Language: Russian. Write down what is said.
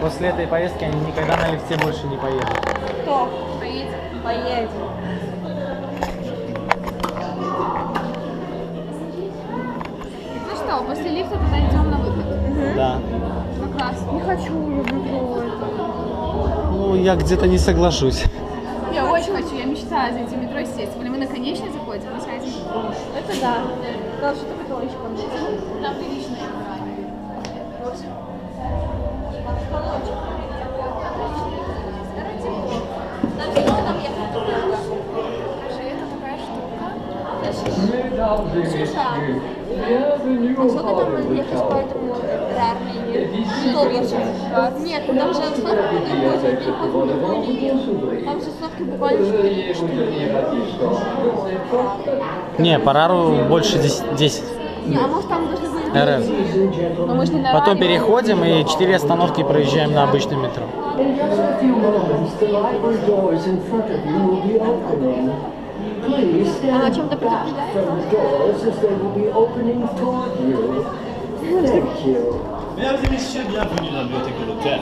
После этой поездки они никогда на лифте больше не поедут. Кто? Поедет. Ну, Поедет. Ну что, после лифта туда да. Ну класс. Не хочу уже метро это. Ну, я где-то не соглашусь. Я очень хочу, я мечтаю зайти в метро и сесть. Или мы на конечной заходим, мы. Это да. Главное, что только колончиком. Там равно там штука. Слушай, а сколько там ехать по этому Нет, там же остановки не. Там же остановки буквально 4 Не, по Рару больше 10. 10. Не, а может там должны были... РФ. Но мы же не на Потом переходим и 4 остановки проезжаем на обычном метро. Она о stand чем-то предупреждает? Mesdames et messieurs, bienvenue dans la bibliothèque de l'hôtel.